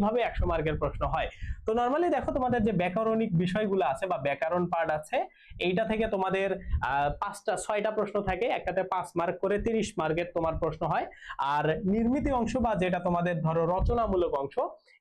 কীভাবে একশো মার্কের প্রশ্ন হয়? তো নর্মালি দেখো তোমাদের যে ব্যাকরণিক বিষয়গুলো আছে বা ব্যাকরণ পার্ট আছে, এইটা থেকে তোমাদের পাঁচটা, ছয়টা প্রশ্ন থাকে, একটাতে পাঁচ মার্ক করে তিরিশ মার্কের তোমার প্রশ্ন হয়। আর নির্মিতি অংশ বা যেটা তোমাদের ধরো রচনামূলক অংশ,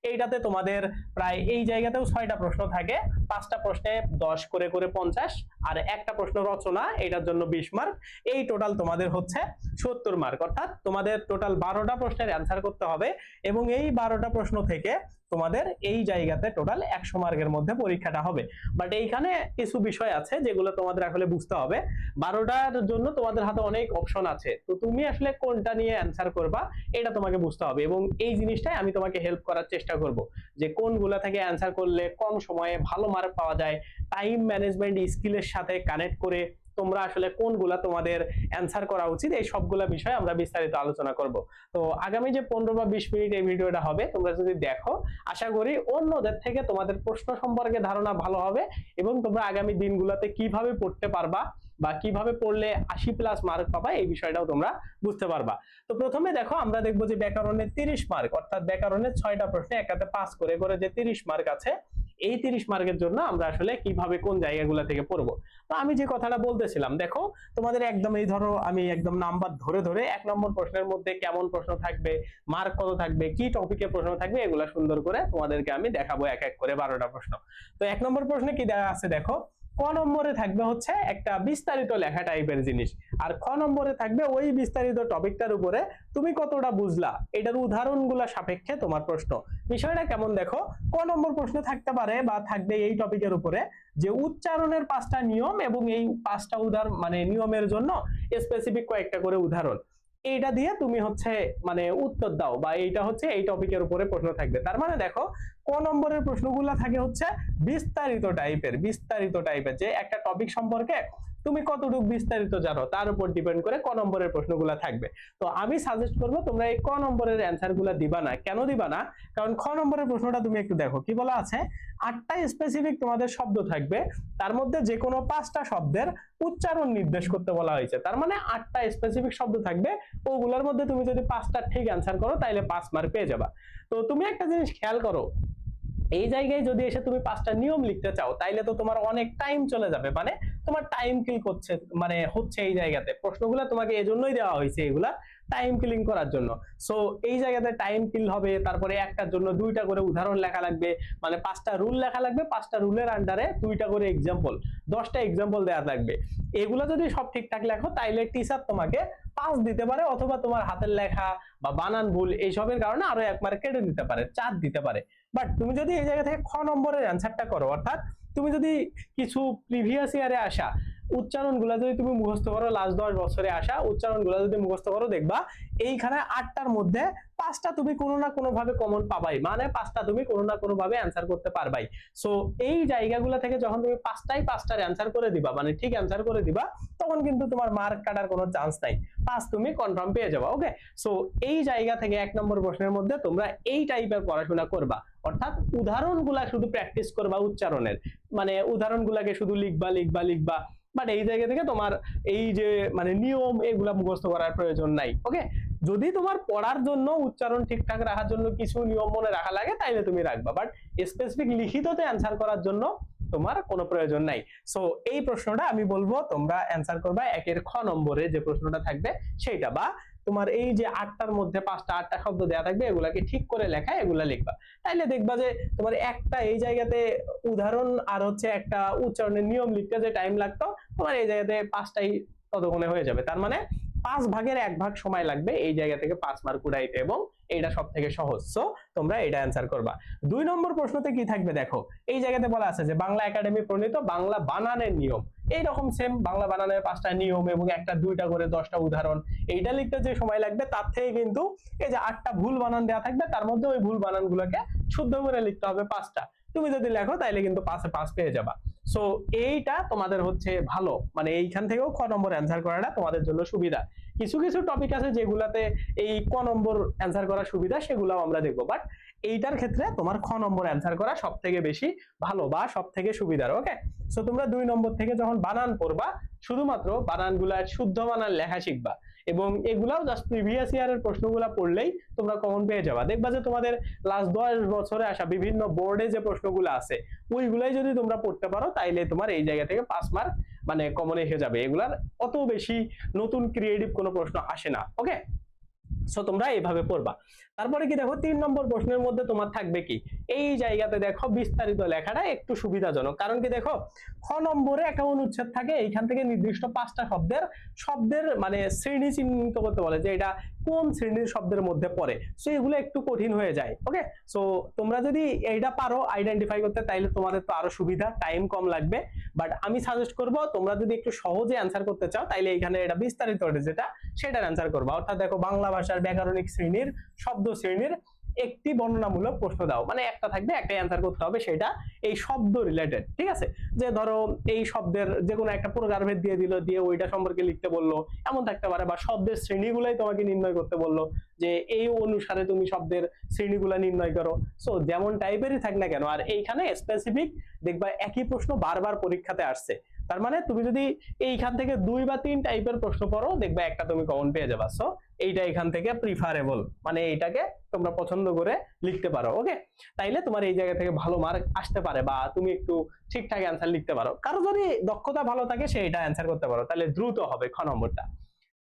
এইটাতে তোমাদের প্রায় এই জায়গাতেও ছয়টা প্রশ্ন থাকে। পাঁচটা প্রশ্নে দশ করে করে পঞ্চাশ, আর একটা প্রশ্ন রচনা, এটার জন্য বিশ মার্ক। এই টোটাল তোমাদের হচ্ছে সত্তর মার্ক। অর্থাৎ তোমাদের টোটাল বারোটা প্রশ্নের অ্যান্সার করতে হবে এবং এই বারোটা প্রশ্ন থেকে তোমাদের এই জায়গাতে টোটাল একশো মার্কের মধ্যে পরীক্ষাটা হবে। বাট এইখানে কিছু বিষয় আছে যেগুলো তোমাদের আসলে বুঝতে হবে। বারোটার জন্য তোমাদের হাতে অনেক অপশন আছে। তো তুমি আসলে কোনটা নিয়ে অ্যান্সার করবা, এটা তোমাকে বুঝতে হবে। এবং এই জিনিসটাই আমি তোমাকে হেল্প করার চেষ্টা করব যে কোনগুলা থেকে অ্যান্সার করলে কম সময়ে ভালো মার্ক পাওয়া যায় টাইম ম্যানেজমেন্ট স্কিলের সাথে কানেক্ট করে তোমরা আসলে কোনগুলা তোমাদের অ্যান্সার করা উচিত, এই সবগুলা বিষয় আমরা বিস্তারিত আলোচনা করব। তো আগামী যে পনেরো বা বিশ মিনিট এই ভিডিওটা হবে, তোমরা যদি দেখো, আশা করি অন্যদের থেকে তোমাদের প্রশ্ন সম্পর্কে ধারণা ভালো হবে এবং তোমরা আগামী দিনগুলোতে কীভাবে পড়তে পারবা বা কীভাবে পড়লে আশি প্লাস মার্ক পাবা, এই বিষয়টাও তোমরা বুঝতে পারবা। তো প্রথমে দেখো, আমরা দেখব যে ব্যাকরণের তিরিশ মার্ক অর্থাৎ ব্যাকরণের ছয়টা প্রশ্নে একাতে পাস করে করে যে তিরিশ মার্ক আছে এই তিরিশ মার্কের জন্য আমরা আসলে কীভাবে কোন জায়গাগুলো থেকে পড়ব। তো আমি যে কথাটা বলতেছিলাম, দেখো, তোমাদের একদম এই ধরো আমি একদম নাম্বার ধরে ধরে এক নম্বর প্রশ্নের মধ্যে কেমন প্রশ্ন থাকবে, মার্ক কত থাকবে, কি টপিকে প্রশ্ন থাকবে, এগুলা সুন্দর করে তোমাদেরকে আমি দেখাবো এক এক করে বারোটা প্রশ্ন। তো এক নম্বর প্রশ্নে কি দেওয়া আছে দেখো ক নম্বরে থাকবে হচ্ছে একটা বিস্তারিত লেখা টাইপের জিনিস। আর খ নম্বরে থাকবে ওই বিস্তারিত টপিকটার উপরে তুমি কতটা বুঝলা? এটার উদাহরণগুলা সাপেক্ষে তোমার প্রশ্ন। বিষয়টা কেমন দেখো? ক নম্বর প্রশ্ন থাকতে পারে বা থাকবে এই টপিকের উপরে যে উচ্চারণের পাঁচটা নিয়ম এবং এই পাঁচটা উদাহরণ মানে নিয়মের জন্য স্পেসিফিক কয়েকটা করে উদাহরণ। এইটা দিয়ে তুমি হচ্ছে মানে উত্তর দাও বা এইটা হচ্ছে এই টপিকের উপরে প্রশ্ন থাকবে। তার মানে দেখো, ক নম্বরের প্রশ্নগুলো থাকে হচ্ছে বিস্তারিত টাইপের বিস্তারিত টাইপের যে একটা টপিক সম্পর্কে তুমি কতটুকু বিস্তারিত জানো? তার উপর ডিপেন্ড করে ক নম্বরের প্রশ্নগুলো থাকবে। তো আমি সাজেস্ট করব, তোমরা এই ক নম্বরের অ্যান্সারগুলা দিবা না। কেন দিবা না? কারণ খ নম্বরের প্রশ্নটা তুমি একটু দেখো। কি বলা আছে? আটটা স্পেসিফিক তোমাদের শব্দ থাকবে। তার মধ্যে যে কোনো পাঁচটা শব্দের উচ্চারণ নির্দেশ করতে বলা হয়েছে। তার মানে আটটা স্পেসিফিক শব্দ থাকবে। ওগুলোর মধ্যে তুমি যদি পাঁচটা ঠিক অ্যান্সার করো তাহলে পাঁচ মার্ক পেয়ে যাবা। তো তুমি একটা জিনিস খেয়াল করো। এই জায়গায় যদি এসে তুমি পাঁচটা নিয়ম লিখতে চাও, তাইলে তো তোমার অনেক টাইম চলে যাবে। মানে তোমার টাইম কিল করছে মানে হচ্ছে এই জায়গাতে। প্রশ্নগুলো তোমাকে এজন্যই দেওয়া হয়েছে এগুলা টাইম কিলিং করার জন্য। সো এই জায়গাতে টাইম কিল হবে, তারপরে একটার জন্য দুইটা করে উদাহরণ লেখা লাগবে। মানে পাঁচটা রুল লেখা লাগবে, পাঁচটা রুলের আন্ডারে দুইটা করে এক্সাম্পল দশটা এক্সাম্পল দেওয়া লাগবে। এগুলো যদি সব ঠিকঠাক লেখো, তাইলে টিচার তোমাকে পাস দিতে পারে, অথবা তোমার হাতের লেখা বা বানান ভুল, এইসবের কারণে আরও এক মার্ক কেটে দিতে পারে, চার দিতে পারে। বাট তুমি যদি এই জায়গা থেকে খ নম্বরের অ্যান্সারটা করো, অর্থাৎ তুমি যদি কিছু প্রিভিয়াস ইয়ারে আসা উচ্চারণগুলা যদি তুমি মুখস্থ করো লাস্ট দশ বছরে আসা উচ্চারণগুলা যদি মুখস্থ করো, দেখবা এইখানে আটটার মধ্যে পাঁচটা তুমি কোনো না কোনো ভাবে কমন পাবাই। মানে পাঁচটা তুমি কোনো না কোনো ভাবে অ্যান্সার করতে পারবাই। সো এই জায়গাগুলো থেকে যখন তুমি পাঁচটাই পাঁচটার অ্যান্সার করে দিবা মানে ঠিক অ্যান্সার করে দিবা, তখন কিন্তু তোমার মার্ক কাটার কোনো চান্স নাই। পাঁচ তুমি কনফার্ম পেয়ে যাবা ওকে সো এই জায়গা থেকে এক নম্বর প্রশ্নের মধ্যে তোমরা এই টাইপের পড়াশোনা করবা। অর্থাৎ উদাহরণগুলা শুধু প্র্যাকটিস করবা উচ্চারণের। মানে উদাহরণগুলাকে শুধু লিখবা লিখবা লিখবা। বাট এই জায়গা থেকে তোমার এই যে মানে নিয়ম এগুলা মুখস্থ করার প্রয়োজন নাই ওকে যদি তোমার পড়ার জন্য উচ্চারণ ঠিকঠাক রাখার জন্য কিছু নিয়ম মনে রাখা লাগে, তাইলে তুমি রাখবা। বাট স্পেসিফিক লিখিততে অ্যান্সার করার জন্য তোমার কোনো প্রয়োজন নাই। সো এই প্রশ্নটা আমি বলব, তোমরা অ্যান্সার করবা একের খ নম্বরে যে প্রশ্নটা থাকবে, সেইটা বা তোমার এই যে আটটার মধ্যে পাঁচটা, আটটা শব্দ দেওয়া থাকবে, এগুলাকে ঠিক করে লেখা এগুলা লিখবা। তাইলে দেখবা যে তোমার একটা এই জায়গাতে উদাহরণ আর হচ্ছে একটা উচ্চারণের নিয়ম লিখতে যে টাইম লাগতো, তোমার এই জায়গাতে পাঁচটাই ততক্ষণে হয়ে যাবে। তার মানে পাঁচ ভাগের এক ভাগ সময় লাগবে এই জায়গা থেকে পাঁচ মার্ক উড়াইতে এবং এটা সব থেকে সহজ। সো তোমরা এটা অ্যান্সার করবা। দুই নম্বর প্রশ্নতে কি থাকবে দেখো? এই জায়গাতে বলা আছে যে বাংলা একাডেমি প্রণীত বাংলা বানানের নিয়ম। এইরকম সেম বাংলা বানানের পাঁচটা নিয়ম এবং একটা, দুইটা করে, দশটা উদাহরণ। এইটা লিখতে যে সময় লাগবে, তার থেকে কিন্তু এই যে আটটা ভুল বানান দেওয়া থাকবে, তার মধ্যে ওই ভুল বানানগুলোকে শুদ্ধ করে লিখতে হবে পাঁচটা। তুমি যদি লেখো, তাইলে কিন্তু পাঁচে পাঁচ পেয়ে যাবা। সো এইটা তোমাদের হচ্ছে ভালো। মানে এইখান থেকেও ক নম্বর অ্যান্সার করাটা তোমাদের জন্য সুবিধা। কিছু কিছু টপিক আছে যেগুলাতে এই ক নম্বর অ্যান্সার করার সুবিধা, সেগুলাও আমরা দেখব। বাট এইটার ক্ষেত্রে তোমার খ নম্বর অ্যান্সার করা সব থেকে বেশি ভালো বা সব থেকে সুবিধার ওকে সো তোমরা দুই নম্বর থেকে যখন বানান পড়বা, শুধুমাত্র বানানগুলার শুদ্ধ বানান লেখা শিখবা এবং এগুলাও জাস্ট প্রিভিয়াস ইয়ারের প্রশ্নগুলো পড়লেই তোমরা কমন পেয়ে যাবা। দেখবা যে তোমাদের লাস্ট দশ বছরে আসা বিভিন্ন বোর্ডে যে প্রশ্নগুলো আছে, ওইগুলাই যদি তোমরা পড়তে পারো, তাইলে তোমার এই জায়গা থেকে পাস মার্ক মানে কমন এসে যাবে। এগুলার অত বেশি নতুন ক্রিয়েটিভ কোনো প্রশ্ন আসে না ওকে সো তোমরা এইভাবে পড়বা। তারপরে কি দেখো, তিন নম্বর প্রশ্নের মধ্যে তোমার থাকবে কি? এই জায়গাতে দেখো বিস্তারিত লেখাটা একটু সুবিধাজনক। কারণ কি দেখো, খ নম্বরে একটা অনুচ্ছেদ থাকে, এইখান থেকে নির্দিষ্ট পাঁচটা শব্দের শব্দের মানে শ্রেণি চিহ্নিত করতে বলে যে এটা কোন শ্রেণির শব্দের মধ্যে পড়ে। সো এগুলো একটু কঠিন হয়ে যায় ওকে সো তোমরা যদি এইটা পারো আইডেন্টিফাই করতে, তাইলে তোমাদের তো আরও সুবিধা টাইম কম লাগবে। বাট আমি সাজেস্ট করব, তোমরা যদি একটু সহজে অ্যান্সার করতে চাও, তাইলে এখানে এটা বিস্তারিত যেটা সেটার অ্যান্সার করবা। অর্থাৎ দেখো, বাংলা ভাষার ব্যাকরণিক শ্রেণির শব্দ শ্রেণির একটি বর্ণনামূলক প্রশ্ন দাও। মানে একটা থাকবে, একটা অ্যান্সার করতে হবে সেটা এই শব্দ রিলেটেড ঠিক আছে? যে ধরো এই শব্দের যে কোনো একটা প্রকারভেদ দিয়ে দিল, দিয়ে ওইটা সম্পর্কে লিখতে বলল, এমন থাকতে পারে বা শব্দের শ্রেণীগুলাই তোমাকে নির্ণয় করতে বলল যে এই অনুসারে তুমি শব্দের শ্রেণীগুলো নির্ণয় করো। সো যেমন টাইপেরই থাক না কেন, আর এইখানে স্পেসিফিক দেখবা একই প্রশ্ন বারবার পরীক্ষাতে আসছে। তার মানে তুমি যদি এইখান থেকে দুই বা তিন টাইপের প্রশ্ন পড়ো, দেখবে একটা তুমি কমন পেয়ে যাবা। সো এইটা এখান থেকে প্রিফারেবল মানে এইটাকে তোমরা পছন্দ করে লিখতে পারো ওকে তাইলে তোমার এই জায়গা থেকে ভালো মার্ক আসতে পারে বা তুমি একটু ঠিকঠাক অ্যান্সার লিখতে পারো। কারও যদি দক্ষতা ভালো থাকে, সে এটা অ্যান্সার করতে পারো। তাহলে দ্রুত হবে খ নম্বরটা।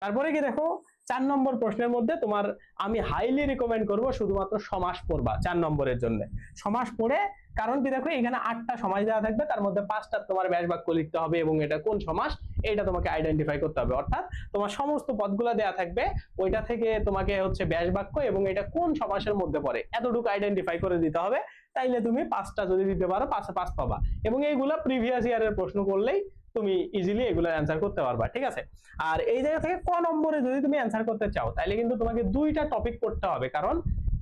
তারপরে কি দেখো চার নম্বর প্রশ্নের মধ্যে তোমার আমি হাইলি রিকমেন্ড করব শুধুমাত্র সমাস পড়বা চার নম্বরের জন্য। সমাস পড়ে, কারণ কি দেখো, এখানে আটটা সমাজ দেওয়া থাকবে, তার মধ্যে পাঁচটা তোমার ব্যাস বাক্য লিখতে হবে এবং এটা কোন সমাস এটা তোমাকে আইডেন্টিফাই করতে হবে। অর্থাৎ তোমার সমস্ত পদগুলো দেওয়া থাকবে, ওইটা থেকে তোমাকে হচ্ছে ব্যাস বাক্য এবং এটা কোন সমাসের মধ্যে পড়ে, এতটুকু আইডেন্টিফাই করে দিতে হবে। তাইলে তুমি পাঁচটা যদি দিতে পারো, পাঁচে পাঁচ পাবা। এবং এইগুলা প্রিভিয়াস ইয়ারের প্রশ্ন করলেই তুমি ইজিলি এগুলোর অ্যান্সার করতে পারবা, ঠিক আছে? আর এই জায়গা থেকে ক নম্বরে যদি তুমি অ্যান্সার করতে চাও তাহলে কিন্তু তোমাকে দুইটা টপিক পড়তে হবে। কারণ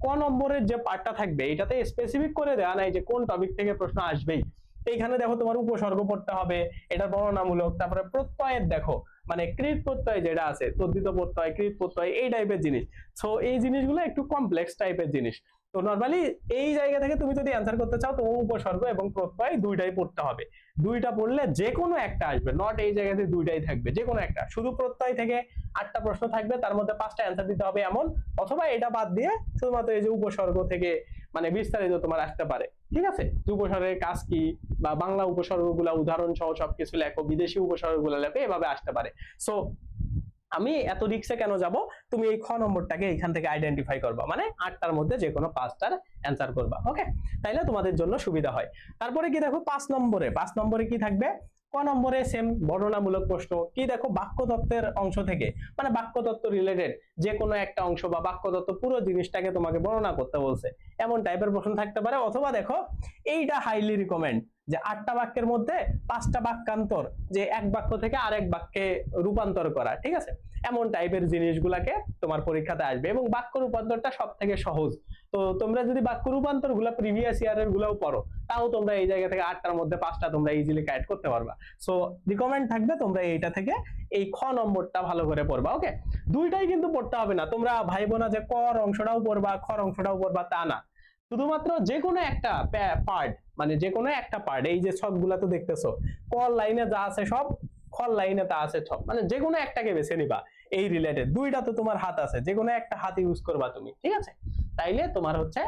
ক নম্বরের যে পার্টটা থাকবে, এটাতে স্পেসিফিক করে দেওয়া নাই যে কোন টপিক থেকে প্রশ্ন আসবেই। এইখানে দেখো তোমার উপসর্গ পড়তে হবে এটা বর্ণনামূলক, তারপরে প্রত্যয়ের দেখো মানে কৃত প্রত্যয় যেটা আছে, তদ্ধিত প্রত্যয়, কৃত প্রত্যয়, এই টাইপের জিনিস। সো এই জিনিসগুলো একটু কমপ্লেক্স টাইপের জিনিস। তো নর্মালি এই জায়গা থেকে তুমি যদি অ্যান্সার করতে চাও, তো উপসর্গ এবং প্রত্যয় দুইটাই পড়তে হবে। দুইটা পড়লে যে কোনো একটা আসবে। নট এই জায়গাতে দুইটাই থাকবে যে কোনো একটা। শুধু প্রত্যয় থেকে আটটা প্রশ্ন থাকবে, তার মধ্যে পাঁচটা অ্যান্সার দিতে হবে এমন, অথবা এটা বাদ দিয়ে শুধুমাত্র এই যে উপসর্গ থেকে মানে বিস্তারিত তোমার আসতে পারে। ঠিক আছে? উপসর্গের কাজ কি বা বাংলা উপসর্গগুলা উদাহরণ সহ সবকিছু লেখো, বিদেশি উপসর্গগুলো লেখো, এভাবে আসতে পারে। সো আমি এত রিক্সে কেন যাব? তুমি এই খ নম্বরটাকে এখান থেকে আইডেন্টিফাই করবা। মানে আটটার মধ্যে যে কোনো পাঁচটার অ্যান্সার করবা ওকে তাইলে তোমাদের জন্য সুবিধা হয়। তারপরে কি দেখো, পাঁচ নম্বরে। পাঁচ নম্বরে কি থাকবে? ক নম্বরে সেম বর্ণনামূলক প্রশ্ন। কি দেখো, বাক্যতত্ত্বের অংশ থেকে মানে বাক্যতত্ত্ব রিলেটেড যে কোনো একটা অংশ বা বাক্যতত্ত্ব পুরো জিনিসটাকে তোমাকে বর্ণনা করতে বলছে। এমন টাইপের প্রশ্ন থাকতে পারে। অথবা দেখো, এইটা হাইলি রিকমেন্ড যে আটটা বাক্যের মধ্যে পাঁচটা বাক্যান্তর, যে এক বাক্য থেকে আরেক বাক্যে রূপান্তর করা, ঠিক আছে? এমন টাইপের জিনিসগুলাকে তোমার পরীক্ষাতে আসবে এবং বাক্য রূপান্তরটা সব থেকে সহজ। তো তোমরা যদি বাক্য রূপান্তরগুলা প্রিভিয়াস ইয়ারের গুলাও পড়ো, তাও তোমরা এই জায়গা থেকে আটটার মধ্যে পাঁচটা তোমরা ইজিলি কালেক্ট করতে পারবা। সো রিকমেন্ড থাকবে তোমরা এইটা থেকে এই খ নম্বরটা ভালো করে পড়বা ওকে দুইটাই কিন্তু পড়তে হবে না। তোমরা ভাইবো না যে কর অংশটাও পড়বা, খর অংশটাও পড়বা, তা না। শুধুমাত্র যে কোনো একটা পার্ট মানে যে কোনো একটা পার্ট এই যে ছকগুলা তো দেখতেছো, কল লাইনে যা আছে সব খল লাইনে তা আছে ছক মানে যে কোনো একটাকে বেছে নিবা, এই রিলেটেড দুইটা তো তোমার হাত আছে যে কোনো একটা হাত ইউজ করবা তুমি, ঠিক আছে? তাইলে তোমার হচ্ছে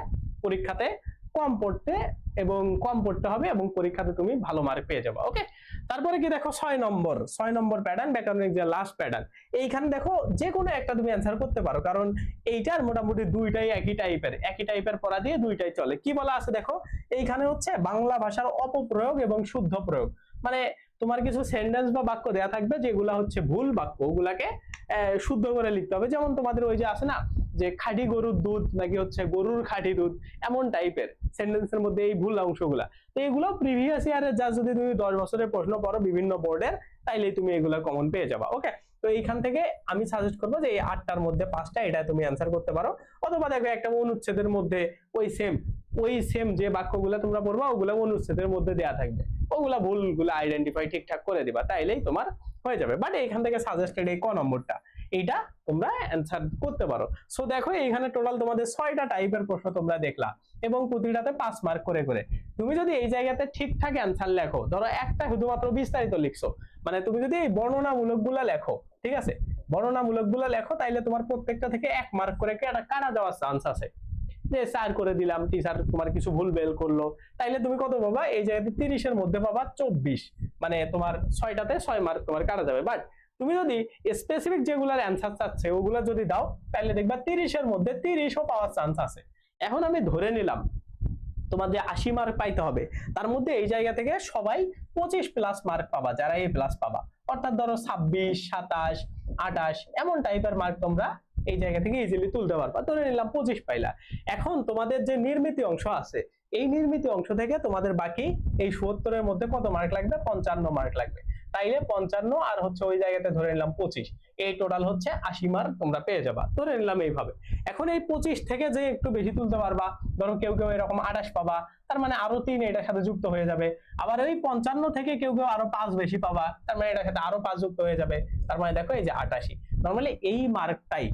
পরীক্ষাতে কম পড়তে এবং কম পড়তে হবে এবং পরীক্ষাতে তুমি ভালো মার্ক পেয়ে যাবে ওকে তারপরে কি দেখো, ছয় নম্বর ছয় নম্বর প্যাটার্ন ব্যাকরণিক যে লাস্ট প্যাটার্ন এইখানে দেখো যে কোনো একটা তুমি অ্যান্সার করতে পারো, কারণ এইটার মোটামুটি দুইটাই একই টাইপের একই টাইপের পড়া দিয়ে দুইটাই চলে। কি বলা আছে দেখো, এইখানে হচ্ছে বাংলা ভাষার অপপ্রয়োগ এবং শুদ্ধ প্রয়োগ। মানে তোমার কিছু সেন্টেন্স বা বাক্য দেয়া থাকবে, যেগুলা হচ্ছে ভুল বাক্য, ওগুলাকে শুদ্ধ করে লিখতে হবে। যেমন তোমাদের ওই যে আছে না, যে খাঁটি গরুর দুধ নাকি হচ্ছে গরুর খাঁটি দুধ, এমন টাইপের সেন্টেন্সের মধ্যে এই ভুল অংশগুলা। তো এগুলো প্রিভিয়াস ইয়ারের যা যদি তুমি দশ বছরের প্রশ্ন পড়ো বিভিন্ন বোর্ডের তাইলে তুমি এগুলা কমন পেয়ে যাবা ওকে তো এইখান থেকে আমি সাজেস্ট করব যে এই আটটার মধ্যে পাঁচটা এটা তুমি অ্যান্সার করতে পারো। অথবা দেখো একটা অনুচ্ছেদের মধ্যে ওই সেম ওই সেম যে বাক্যগুলো তোমরা পড়বা, ওগুলো অনুচ্ছেদের মধ্যে দেয়া থাকবে। ওগুলা ভুলগুলো আইডেন্টিফাই ঠিকঠাক করে দিবা, তাইলেই তোমার হয়ে যাবে। বাট এইখান থেকে সাজেস্টেড এই ক নম্বরটা, এইটা তোমরা অ্যান্সার করতে পারো। সো দেখো, এইখানে টোটাল তোমাদের ছয়টা টাইপের প্রশ্ন তোমরা দেখলা, এবং প্রতিটাতে পাঁচ মার্ক করে করে। তুমি যদি এই জায়গাতে ঠিকঠাক অ্যান্সার লেখো, ধরো একটা শুধুমাত্র বিস্তারিত লিখছো মানে তুমি যদি এই বর্ণনামূলকগুলা লেখো, ঠিক আছে? বর্ণনামূলকগুলো লেখো, তাইলে তোমার প্রত্যেকটা থেকে এক মার্ক করে কাটা যাওয়ার চান্স আছে। যে, স্যার, করে দিলাম, টিচার তোমার কিছু ভুল বেল করল। তাইলে তুমি কত পাবা? এই জায়গাতে তিরিশের মধ্যে পাবা চব্বিশ। মানে তোমার ছয়টাতে ছয় মার্ক তোমার কাটা যাবে। বাট তুমি যদি স্পেসিফিক যেগুলার অ্যান্সার চাচ্ছে, ওগুলো যদি দাও তাহলে দেখবা তিরিশের মধ্যে তিরিশও পাওয়ার চান্স আছে। এখন আমি ধরে নিলাম, তোমার যে আশি মার্ক পাইতে হবে, তার মধ্যে এই জায়গা থেকে সবাই পঁচিশ প্লাস মার্ক পাবা, যারা এ প্লাস পাবা। অর্থাৎ ধরো ছাব্বিশ, সাতাশ, আঠাশ, এমন টাইপের মার্ক তোমরা এই জায়গা থেকে ইজিলি তুলতে পারবা। ধরে নিলাম পঁচিশ পাইলা। এখন তোমাদের যে নির্মিতি অংশ আছে, এই নির্মিত অংশ থেকে তোমাদের বাকি এই সত্তরের মধ্যে কত মার্ক লাগবে? পঞ্চান্ন মার্ক লাগবে। তাইলে পঞ্চান্ন আর হচ্ছে ওই জায়গাতে ধরে নিলাম পঁচিশ। এই টোটাল হচ্ছে আশি মার্ক তোমরা পেয়ে যাবা। ধরে নিলাম এইভাবে। এখন এই পঁচিশ থেকে যে একটু বেশি তুলতে পারবা, ধরো কেউ কেউ এরকম আঠাশ পাবা, তার মানে আরও তিন এটার সাথে যুক্ত হয়ে যাবে। আবার ওই পঞ্চান্ন থেকে কেউ কেউ আরও পাঁচ বেশি পাবা, তার মানে এটার সাথে আরও পাঁচ যুক্ত হয়ে যাবে। তার মানে দেখো এই যে আটাশি। নর্মালি এই মার্কটাই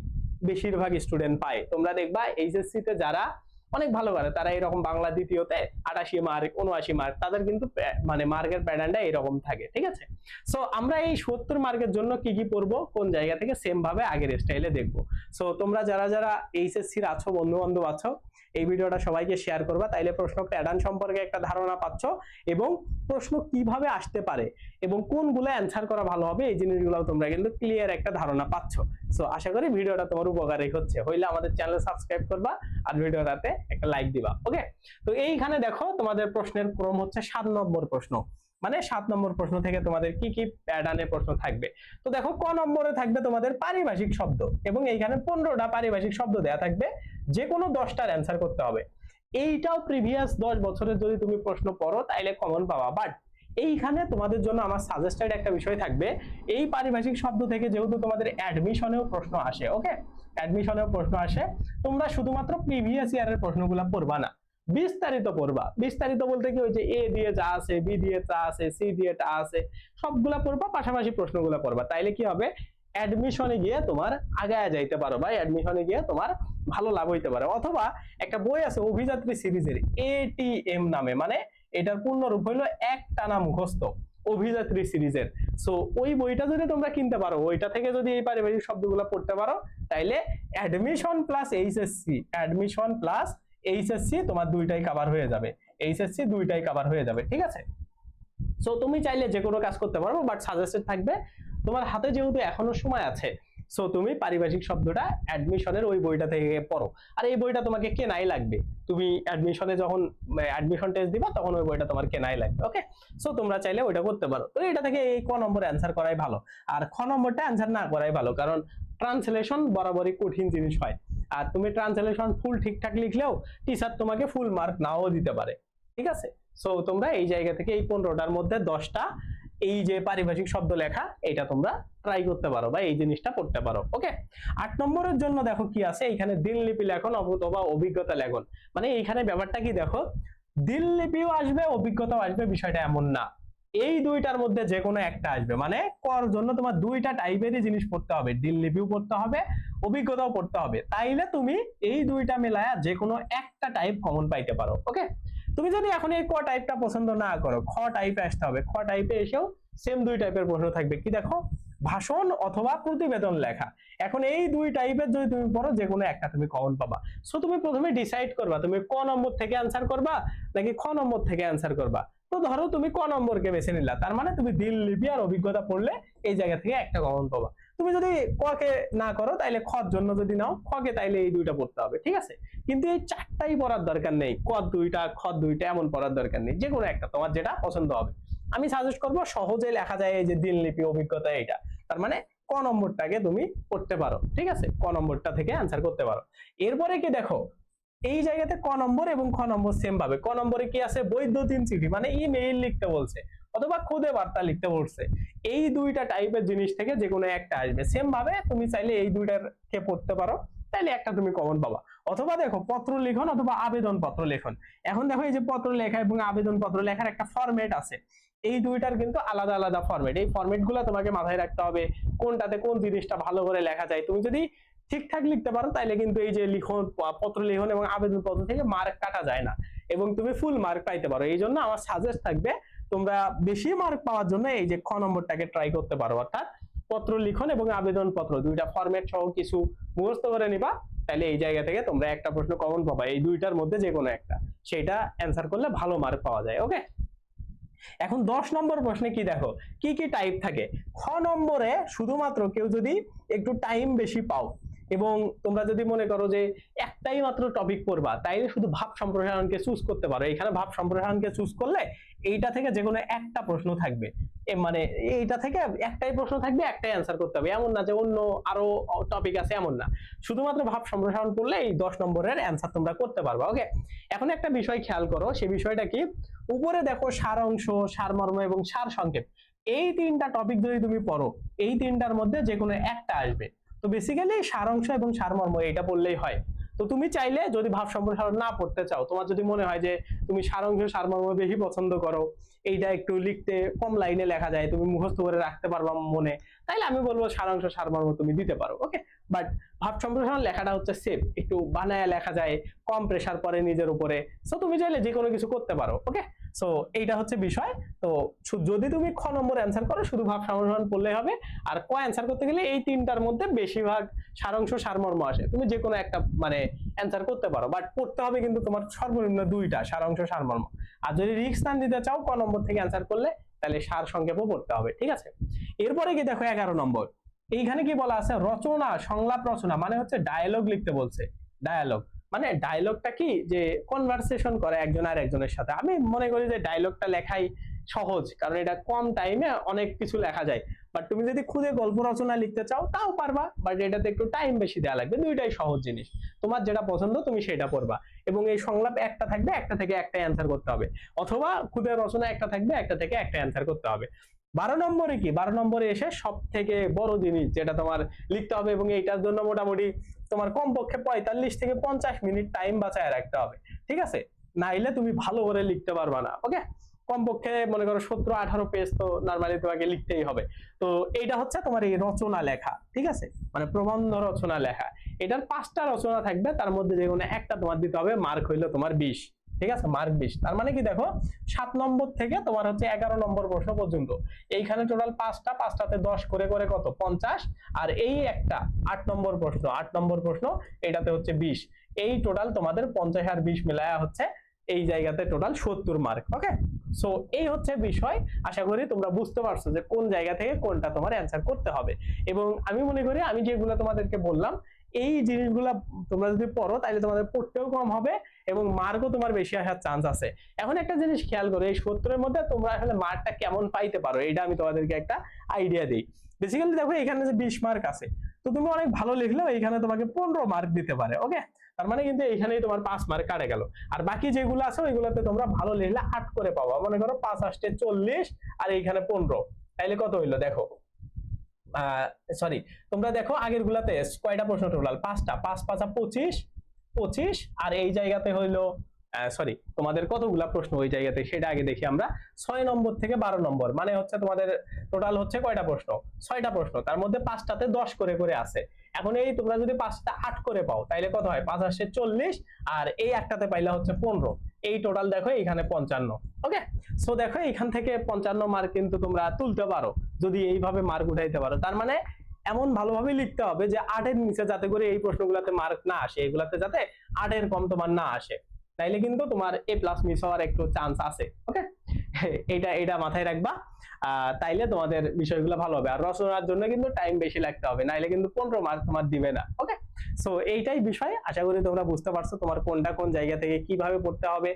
বেশিরভাগ স্টুডেন্ট পায়। তোমরা দেখবা এইচএসসি তে যারা অনেক ভালো করে। তারা এরকম বাংলা দ্বিতীয়তে আটাশি মার্ক উনআশি মার্ক তাদের কিন্তু মানে মার্কের প্যাটার্নটা এরকম থাকে, ঠিক আছে? সো আমরা এই সত্তর মার্কের জন্য কি কি পড়ব, কোন জায়গা থেকে সেম ভাবে আগের স্টাইলে দেখব। সো তোমরা যারা যারা এইচএসসির আছো বন্ধু বান্ধব আছো, এই ভিডিওটা সবাইকে শেয়ার করবা, তাইলে প্রশ্ন প্যাটার্ন সম্পর্কে একটা ধারণা পাচ্ছ এবং প্রশ্ন কীভাবে আসতে পারে এবং কোনগুলো অ্যান্সার করা ভালো হবে, এই জিনিসগুলো তোমরা কিন্তু ক্লিয়ার একটা ধারণা পাচ্ছ। সো আশা করি ভিডিওটা তোমার উপকারী হচ্ছে। হইলে আমাদের চ্যানেল সাবস্ক্রাইব করবা আর ভিডিওটাতে একটা লাইক দিবা ওকে তো এইখানে দেখো তোমাদের প্রশ্নের ক্রম হচ্ছে সাত নম্বর প্রশ্ন। মানে সাত নম্বর প্রশ্ন থেকে তোমাদের কি কি প্যাটার্নের প্রশ্ন থাকবে? তো দেখো ক নম্বরে থাকবে তোমাদের পারিভাষিক শব্দ এবং এইখানে পনেরোটা পারিভাষিক শব্দ দেয়া থাকবে যে কোনো দশটার অ্যান্সার করতে হবে। এইটাও প্রিভিয়াস দশ বছরের যদি তুমি প্রশ্ন পড়ো, তাইলে কমন পাবা। বাট এইখানে তোমাদের জন্য আমার সাজেস্টেড একটা বিষয় থাকবে, এই পারিভাষিক শব্দ থেকে যেহেতু তোমাদের অ্যাডমিশনেও প্রশ্ন আসে ওকে অ্যাডমিশনেও প্রশ্ন আসে। তোমরা শুধুমাত্র প্রিভিয়াস ইয়ারের প্রশ্নগুলো পড়বা না। বিস্তারিত পড়বা। বিস্তারিত বলতে কি যে এ দিয়ে যা আছে বি দিয়ে তা আছে সি দিয়ে টা আছে, সবগুলা পড়বা, পাশাপাশি প্রশ্নগুলো পড়বা। তাইলে কি হবে? অ্যাডমিশনে গিয়ে তোমার আগায় যাইতে পারো বা অ্যাডমিশনে গিয়ে তোমার ভালো লাভ হইতে পারে। অথবা একটা বই আছে, অভিযাত্রী সিরিজের এটিএম নামে। মানে এটার পূর্ণ রূপ হইল এক টানা মুখস্থ। অভিযাত্রী সিরিজের। সো ওই বইটা যদি তোমরা কিনতে পারো, ওইটা থেকে যদি এই পারিবারিক শব্দগুলো পড়তে পারো, তাইলে admission plus HSC admission plus HSC তোমার দুইটাই কভার হয়ে যাবে। এইচএসসি দুইটাই কভার হয়ে যাবে, ঠিক আছে? সো তুমি চাইলে যে কোনো কাজ করতে পারো বাট সাজেস্টেড থাকবে, তোমার হাতে যেহেতু এখনও সময় আছে সো তুমি পারিভাষিক শব্দটা অ্যাডমিশনের ওই বইটা থেকে পড়ো। আর এই বইটা তোমাকে কেনাই লাগবে। তুমি অ্যাডমিশনে যখন অ্যাডমিশন টেস্ট দিবা, তখন ওই বইটা তোমার কেনাই লাগবে ওকে সো তোমরা চাইলে ওইটা করতে পারো। তো এটা থেকে এই ক নম্বর অ্যান্সার করাই ভালো। আর খ নম্বরটা অ্যান্সার না করাই ভালো, কারণ ট্রান্সলেশন বরাবরই কঠিন জিনিস হয়। আর তুমি ট্রান্সলেশন ফুল ঠিকঠাক লিখলেও টিচার তোমাকে ফুল মার্ক নাও দিতে পারে, ঠিক আছে? সো তোমরা এই জায়গা থেকে এই পনেরোটার মধ্যে দশটা এই যে পারিভাষিক শব্দ লেখা, এটা তোমরা ট্রাই করতে পারো বা এই জিনিসটা পড়তে পারো ওকে আট নম্বরের জন্য দেখো কি আছে এইখানে দিনলিপি লেখন অথবা অভিজ্ঞতা লেখন। মানে এইখানে ব্যাপারটা কি দেখো দিনলিপিও আসবে, অভিজ্ঞতাও আসবে, বিষয়টা এমন না। এই দুইটার মধ্যে যে কোনো একটা আসবে। মানে কর জন্য তোমার দুইটা টাইপেরই জিনিস পড়তে হবে। দিনলিপিও পড়তে হবে, অভিজ্ঞতাও পড়তে হবে। তাইলে তুমি এই দুইটা মেলায়া যে কোনো একটা টাইপ কমন পাইতে পারো ওকে তুমি যদি এখন এই ক টাইপটা পছন্দ না করো। খ টাইপে আসতে হবে। খ টাইপে এসেও সেম দুই টাইপের প্রশ্ন থাকবে। কি দেখো? ভাষণ অথবা প্রতিবেদন লেখা। এখন এই দুই টাইপের যদি তুমি পড়ো যে কোনো একটা তুমি কমন পাবা। সো তুমি প্রথমে ডিসাইড করবা। তুমি ক নম্বর থেকে অ্যান্সার করবা, নাকি খ নম্বর থেকে অ্যান্সার করবা? তো ধরো তুমি ক নম্বরকে বেছে নিলা। তার মানে তুমি দিল লিপি আর অভিজ্ঞতা পড়লে এই জায়গা থেকে একটা কমন পাবা। তুমি যদি ককে না করো, তাইলে খর জন্য যদি নাও খকে তাইলে এই দুইটা পড়তে হবে, ঠিক আছে? কিন্তু এই চারটাই পড়ার দরকার নেই ক দুইটা খ দুইটা এমন পড়ার দরকার নেই যে কোনো একটা তোমার যেটা পছন্দ হবে। আমি সাজেস্ট করব, সহজে লেখা যায় এই যে দিনলিপি অভিজ্ঞতা এটা তার মানে ক নম্বরটাকে তুমি পড়তে পারো, ঠিক আছে? ক নম্বরটা থেকে অ্যান্সার করতে পারো। এরপরে কি দেখো, এই জায়গাতে ক নম্বর এবং খ নম্বর সেম ভাবে, ক নম্বরে কি আছে? বৈদ্যুতিন চিঠি মানে ইমেইল লিখতে বলছে। অথবা খুদে বার্তা লিখতে বলছে। এই দুইটা টাইপের জিনিস থেকে যে কোনো একটা আসবে। সেম ভাবে তুমি চাইলে এই দুইটাকে পড়তে পারো, তাইলে একটা তুমি কমন পাবা। অথবা দেখো, পত্র লিখন অথবা আবেদন পত্র লেখন। এখন দেখো এই যে পত্র লেখা এবং আবেদন পত্র লেখার একটা ফরম্যাট আছে। এই দুইটার কিন্তু আলাদা আলাদা ফরম্যাট এই ফরম্যাটগুলো তোমাকে মাথায় রাখতে হবে কোনটাতে কোন জিনিসটা ভালো করে লেখা যায়। তুমি যদি ঠিকঠাক লিখতে পারো, তাইলে কিন্তু এই যে লিখন পত্র লিখন এবং আবেদন পত্র থেকে মার্ক কাটা যায় না। এবং তুমি ফুল মার্ক পাইতে পারো। এই জন্য আমার সাজেস্ট থাকবে তোমরা বেশি মার্ক পাওয়ার জন্য এই যে খ নম্বরটাকে ট্রাই করতে পারো। অর্থাৎ পত্র লিখন এবং আবেদন পত্র দুইটা ফরম্যাট সহ কিছু মুখস্থ করে নিবা। তাহলে এই জায়গা থেকে তোমরা একটা প্রশ্ন কমন পাবা, এই দুইটার মধ্যে যে কোনো একটা। সেটা অ্যান্সার করলে ভালো মার্ক পাওয়া যায় ওকে এখন দশ নম্বর প্রশ্নে কি দেখো? কি কি টাইপ থাকে? খ নম্বরে শুধুমাত্র কেউ যদি একটু টাইম বেশি পাও এবং তোমরা যদি মনে করো যে একটাই মাত্র টপিক পড়বা, তাইলে শুধু ভাব সম্প্রসারণকে চুজ করতে পারো। এখানে ভাব সম্প্রসারণকে চুজ করলে এইটা থেকে যে কোনো একটা প্রশ্ন থাকবে। মানে এইটা থেকে একটাই প্রশ্ন থাকবে, একটাই অ্যান্সার করতে হবে। এমন না যে অন্য আরও টপিক আছে, এমন না। শুধুমাত্র ভাব সম্প্রসারণ করলে এই দশ নম্বরের অ্যান্সার তোমরা করতে পারবা ওকে এখন একটা বিষয় খেয়াল করো, সে বিষয়টা কি? উপরে দেখো সার অংশ সারমর্ম এবং সার সংক্ষেপ। এই তিনটা টপিক যদি তুমি পড়ো, এই তিনটার মধ্যে যে কোনো একটা আসবে। তো বেসিক্যালি সারাংশ এবং সারমর্ম এটা পড়লেই হয়। তো তুমি চাইলে যদি ভাব সম্প্রসারণ না পড়তে চাও, তোমার যদি মনে হয় যে তুমি সারাংশ সারমর্ম বেশি পছন্দ করো, এইটা একটু লিখতে কম লাইনে লেখা যায়, তুমি মুখস্থ করে রাখতে পারবা মনে, তাইলে আমি বলব সারাংশ সারমর্ম তুমি দিতে পারো ওকে বাট ভাব সম্প্রসারণ লেখাটা হচ্ছে সেফ একটু বানায় লেখা যায়, কম প্রেসার পরে নিজের উপরে। সো তুমি চাইলে যে কোনো কিছু করতে পারো ওকে সো এইটা হচ্ছে বিষয়। তো যদি তুমি খ নম্বর অ্যান্সার করো, শুধু ভাব সম্প্রসারণ করলে হবে। আর ক অ্যান্সার করতে গেলে এই তিনটার মধ্যে বেশিরভাগ সারাংশ সারমর্ম আসে। তুমি যে কোনো একটা মানে অ্যান্সার করতে পারো। বাট পড়তে হবে কিন্তু তোমার সর্বনিম্ন দুইটা, সারাংশ সারমর্ম। আর যদি রিক্স না নিতে চাও, ক নম্বর থেকে অ্যান্সার করলে, তাহলে সার সংক্ষেপও পড়তে হবে, ঠিক আছে? এরপরে কি দেখো এগারো নম্বর। এইখানে কি বলা আছে? রচনা, সংলাপ রচনা মানে হচ্ছে ডায়ালগ লিখতে বলছে। ডায়ালগ মানে ডায়লগটা কি? যে কনভারসেশন করে একজন আর একজনের সাথে। আমি মনে করি যে ডায়লগটা লেখাই সহজ, কারণ এটা কম টাইমে অনেক কিছু লেখা যায়। বাট তুমি যদি খুদে গল্প রচনা লিখতে চাও, তাও পারবা বাট এটাতে একটু টাইম বেশি দেওয়া লাগবে। দুইটাই সহজ জিনিস। তোমার যেটা পছন্দ, তুমি সেটা পড়বা। এবং এই সংলাপ একটা থাকবে, একটা থেকে একটা অ্যান্সার করতে হবে। অথবা খুদে রচনা একটা থাকবে, একটা থেকে একটা অ্যান্সার করতে হবে। বারো নম্বরে কি? বারো নম্বরে এসে সব থেকে বড় জিনিস যেটা তোমার লিখতে হবে এবং এইটার জন্য মোটামুটি তোমার কমপক্ষে পঁয়তাল্লিশ থেকে পঞ্চাশ মিনিট টাইম বাঁচায় রাখতে হবে। ঠিক আছে? নাইলে তুমি ভালো করে লিখতে পারবা না ওকে কমপক্ষে মনে করো সতেরো আঠারো পেজ তো নর্মালি তোমাকে লিখতেই হবে। তো এইটা হচ্ছে তোমার এই রচনা লেখা, ঠিক আছে? মানে প্রবন্ধ রচনা লেখা। এটার পাঁচটা রচনা থাকবে, তার মধ্যে যে কোনো একটা তোমার দিতে হবে মার্ক হইল তোমার বিশ। ঠিক আছে? মার্ক বিশ। তার মানে কি দেখো? সাত নম্বর থেকে তোমার হচ্ছে এগারো নম্বর প্রশ্ন পর্যন্ত। এইখানে টোটাল পাঁচটা, পাঁচটাতে দশ করে করে কত? পঞ্চাশ। আর এই একটা আট নম্বর প্রশ্ন, আট নম্বর প্রশ্ন, এটাতে হচ্ছে বিশ। এই টোটাল তোমাদের পঞ্চাশ আর বিশ মিলায়া হচ্ছে এই জায়গাতে টোটাল সত্তর মার্ক ওকে সো এই হচ্ছে বিষয়। আশা করি তোমরা বুঝতে পারছ যে কোন জায়গা থেকে কোনটা তোমার অ্যান্সার করতে হবে। এবং আমি মনে করি আমি যেগুলো তোমাদেরকে বললাম এই জিনিসগুলা তোমরা যদি পড়ো তাহলে তোমাদের পড়তেও কম হবে এবং মার্কও তোমার বেশি আসার চান্স আছে। এখন একটা জিনিস খেয়াল করো, এই সত্তরের মধ্যে তোমরা আসলে মার্কটা কেমন পাইতে পারো এটা আমি তোমাদেরকে একটা আইডিয়া দিই। বেসিক্যালি দেখো, এখানে যে বিশ মার্ক আছে, তো তুমি অনেক ভালো লিখলেও এখানে তোমাকে পনেরো মার্ক দিতে পারে ওকে তার মানে কিন্তু এখানেই তোমার পাঁচ মার্ক কাটে গেল। আর বাকি যেগুলো আছে, ওইগুলোতে তোমরা ভালো লিখলে আট করে পাবা। মনে করো পাঁচ আসতে চল্লিশ, আর এইখানে পনেরো। তাইলে কত হইল? দেখো সরি তোমরা দেখো আগের গুলাতে কয়টা প্রশ্ন টোটাল পাঁচটা। পাঁচ, পাঁচা পঁচিশ? পঁচিশ? আর এই জায়গাতে হইল সরি তোমাদের কতগুলা প্রশ্ন ওই জায়গাতে? সেটা আগে দেখি আমরা। ছয় নম্বর থেকে বারো নম্বর মানে হচ্ছে তোমাদের টোটাল হচ্ছে কয়টা প্রশ্ন? ছয়টা প্রশ্ন। তার মধ্যে পাঁচটাতে দশ করে করে আছে। এখন এই তোমরা যদি পাঁচটা আট করে পাও, তাইলে কত হয়? পাঁচ আসছে চল্লিশ, আর এই একটাতে পাইলে হচ্ছে পনেরো। এই টোটাল দেখো এখানে পঞ্চান্ন ওকে সো দেখো এখান থেকে পঞ্চান্ন মার্ক কিন্তু তোমরা তুলতে পারো, যদি এইভাবে মার্ক উঠাইতে পারো। তার মানে এমন ভালোভাবে লিখতে হবে যে আটের নিচে যাতে করে এই প্রশ্নগুলোতে মার্ক না আসে, এগুলাতে যাতে আটের কম তোমার না আসে। তাইলে কিন্তু তোমার এ প্লাস মিস হওয়ার একটু চান্স আছে ওকে এটা এটা মাথায় রাখবা। তাইলে তোমাদের বিষয়গুলো ভালো হবে। আর রচনার জন্য কিন্তু টাইম বেশি লাগতে হবে, নাইলে কিন্তু পনেরো মার্ক তোমার দিবে না ওকে সো এইটাই বিষয়। আশা করি তোমরা বুঝতে পারছ তোমার কোনটা কোন জায়গা থেকে কীভাবে পড়তে হবে।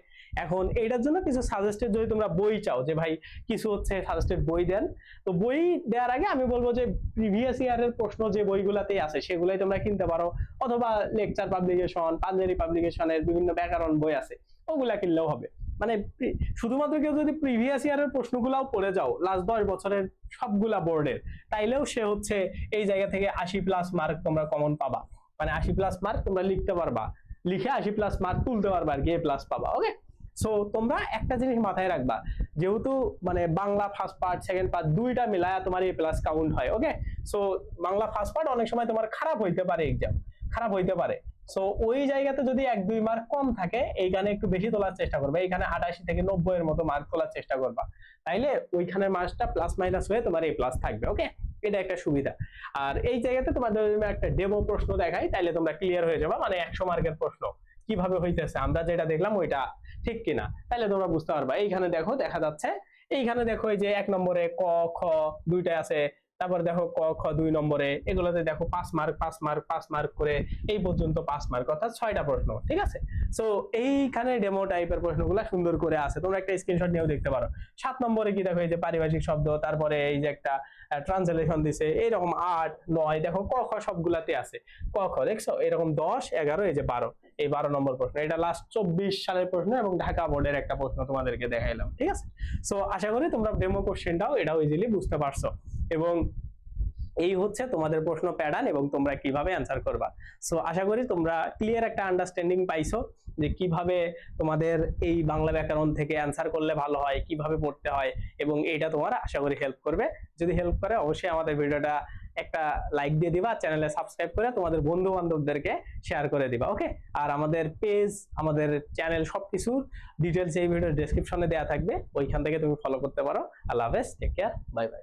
এখন এইটার জন্য কিছু সাজেস্টেড যদি তোমরা বই চাও, যে ভাই কিছু হচ্ছে সাজেস্টেড বই দেন। তো বই দেওয়ার আগে আমি বলব যে প্রিভিয়াস ইয়ারের প্রশ্ন যে বইগুলাতেই আছে, সেগুলাই তোমরা কিনতে পারো। অথবা লেকচার পাবলিকেশন পাঞ্জাবি পাবলিকেশনের বিভিন্ন ব্যাকরণ বই আছে, ওগুলা কিনলেও হবে। মানে শুধুমাত্র কেউ যদি প্রিভিয়াস ইয়ারের প্রশ্নগুলাও পড়ে যাও লাস্ট দশ বছরের সবগুলা বোর্ডের তাইলেও সে হচ্ছে এই জায়গা থেকে আশি প্লাস মার্ক তোমরা কমন পাবা। মানে আশি প্লাস মার্ক তোমরা লিখতে পারবা। লিখে আশি প্লাস মার্ক তুলতে পারবা আর কি এ প্লাস পাবা ওকে সো তোমরা একটা জিনিস মাথায় রাখবা, যেহেতু মানে Bangla first part second part দুইটা মিলায়া তোমার এ প্লাস কাউন্ট হয় okay so Bangla first part অনেক সময় তোমার খারাপ হইতে পারে এক্সাম খারাপ হইতে পারে। সো ওই জায়গাতে যদি এক, দুই মার্ক কম থাকে, এইখানে একটু বেশি তোলার চেষ্টা করবে। এইখানে আটাশি থেকে নব্বই এর মতো মার্ক তোলার চেষ্টা করবা। তাইলে ওইখানে মার্কসটা প্লাস মাইনাস হয়ে তোমার এ প্লাস থাকবে ওকে এটা একটা সুবিধা। আর এই জায়গাতে তোমাদের একটা ডেমো প্রশ্ন দেখাই তাহলে তোমরা ক্লিয়ার হয়ে যাবে। মানে একশো মার্কের প্রশ্ন। কীভাবে হইতেছে? আমরা যেটা দেখলাম ওইটা ঠিক কিনা। তাহলে তোমরা বুঝতে পারবা। এইখানে দেখো, দেখা যাচ্ছে। এইখানে দেখো এই যে এক নম্বরে ক, খ দুইটা আছে। তারপর দেখো ক, খ দুই নম্বরে, এগুলোতে দেখো পাঁচ মার্ক পাঁচ মার্ক পাঁচ মার্ক করে এই পর্যন্ত পাঁচ মার্ক অর্থাৎ ছয়টা প্রশ্ন, ঠিক আছে? সো এইখানে ডেমো টাইপের প্রশ্নগুলো সুন্দর করে আছে, তোমরা একটা স্ক্রিনশট নিয়েও দেখতে পারো। সাত নম্বরে কি দেখো এই যে পারিভাষিক শব্দ, তারপরে এই যে একটা ট্রান্সলেশন দিছে, এইরকম আট, নয়, দেখো ক, খ সবগুলাতে আছে। ক, খ, দেখছ? এরকম দশ, এগারো, এই যে বারো, এই বারো নম্বর প্রশ্ন। এটা লাস্ট চব্বিশ সালের প্রশ্ন এবং ঢাকা বোর্ডের একটা প্রশ্ন তোমাদেরকে দেখাইলাম, ঠিক আছে? সো আশা করি তোমরা ডেমো কোশ্চেনটাও এটাও ইজিলি বুঝতে পারছ। এবং এই হচ্ছে তোমাদের প্রশ্ন প্যাটার্ন এবং তোমরা কীভাবে অ্যান্সার করবা। সো আশা করি তোমরা ক্লিয়ার একটা আন্ডারস্ট্যান্ডিং পাইছো যে কীভাবে তোমাদের এই বাংলা ব্যাকরণ থেকে অ্যান্সার করলে ভালো হয়, কীভাবে পড়তে হয় এবং এটা তোমার আশা করি হেল্প করবে। যদি হেল্প করে, অবশ্যই আমাদের ভিডিওটা একটা লাইক দিয়ে দিবা চ্যানেলে সাবস্ক্রাইব করে তোমাদের বন্ধু বান্ধবদেরকে শেয়ার করে দিবা ওকে আর আমাদের পেজ আমাদের চ্যানেল সবকিছুর ডিটেলস এই ভিডিওর ডেসক্রিপশনে দেওয়া থাকবে, ওইখান থেকে তুমি ফলো করতে পারো। আল্লাহ হাফেজ টেক কেয়ার বাই বাই